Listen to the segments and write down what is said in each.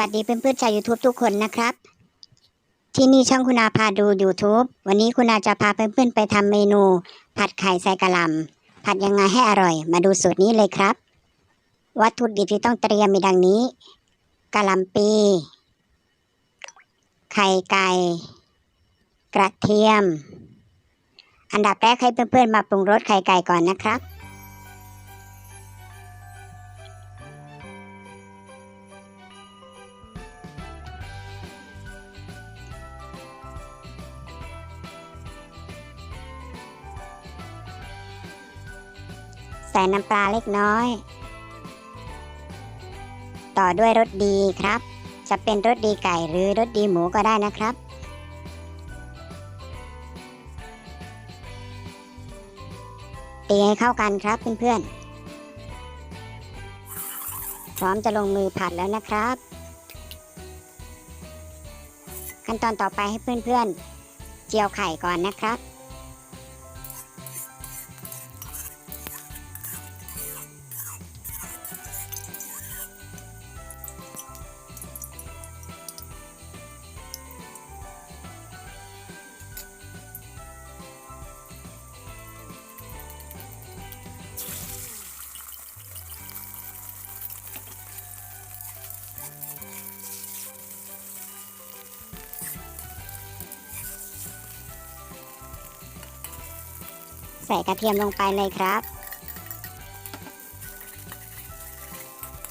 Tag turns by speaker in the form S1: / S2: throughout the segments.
S1: วัสดีเพื่อนๆชาว YouTube ทุกคนนะครับ ที่นี่ช่องคุณอาพาดู YouTube วันนี้คุณอาจะพาเพื่อนๆไปทำเมนู ผัดไข่ใส่กะหล่ำผัดยังไงให้อร่อย มาดูสูตรนี้เลยครับ วัตถุดิบที่ต้องเตรียมมีดังนี้กะหล่ำปี ไข่ไก่ กระเทียม อันดับแรกให้เพื่อนๆมาปรุงรสไข่ไก่ก่อนนะครับ ใส่น้ำปลาเล็กน้อย ต่อด้วยรสดีครับ จะเป็นรสดีไก่หรือรสดีหมูก็ได้นะครับ ตีให้เข้ากันครับเพื่อนๆ พร้อมจะลงมือผัดแล้วนะครับ ขั้นตอนต่อไปให้เพื่อนๆ เจียวไข่ก่อนนะครับ ใส่กระเทียมลงไปเลยครับ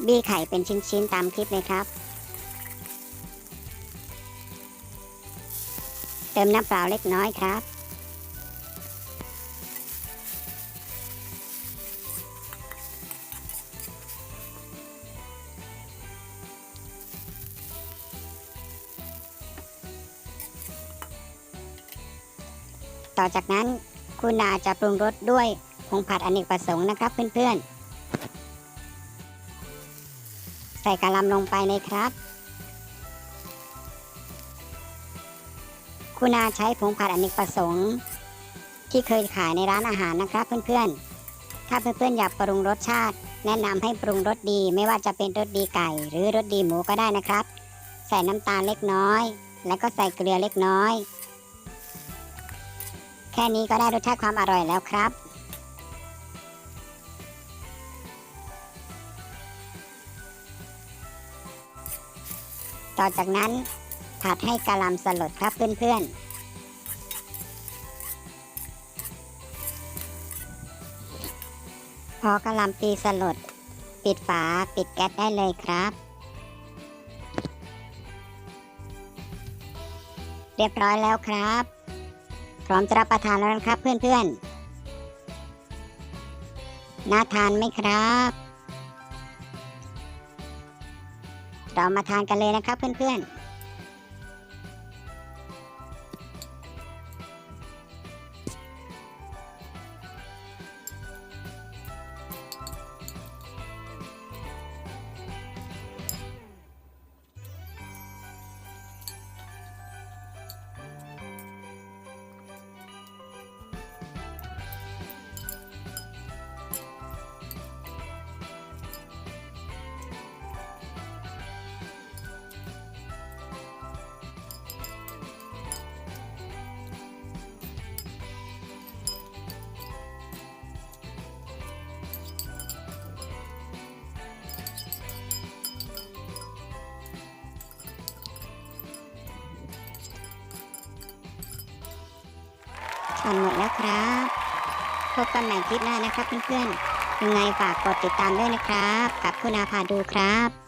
S1: บี้ไข่เป็นชิ้นๆตามคลิปเลยครับ เติมน้ำเปล่าเล็กน้อยครับ ต่อจากนั้น คุณอาจะปรุงรสด้วยผงผัดอเนกประสงค์นะครับเพื่อนๆ ใส่กะหล่ำลงไปเลยครับ คุณอาใช้ผงผัดอเนกประสงค์ ที่เคยขายในร้านอาหารนะครับเพื่อนๆ ถ้าเพื่อนๆอยากปรุงรสชาติ แนะนำให้ปรุงรสดีไม่ว่าจะเป็นรสดีไก่ หรือรสดีหมูก็ได้นะครับ ใส่น้ำตาลเล็กน้อย แล้วก็ใส่เกลือเล็กน้อย แค่นี้ก็ได้รสชาติความอร่อยแล้วครับ ต่อจากนั้นผัดให้กะหล่ำสลดครับเพื่อนๆพอกะลำปีสลด ปิดฝาปิดแก๊สได้เลยครับ เรียบร้อยแล้วครับ ร้อมจะรับประทานแล้วนะครับเพื่อนๆ น่าทานไหมครับ เรามาทานกันเลยนะครับเพื่อนๆ ทานหมดแล้วครับ พบกันใหม่คลิปหน้านะครับเพื่อนๆยังไงฝากกดติดตามด้วยนะครับ กับคุณอาพาดูครับ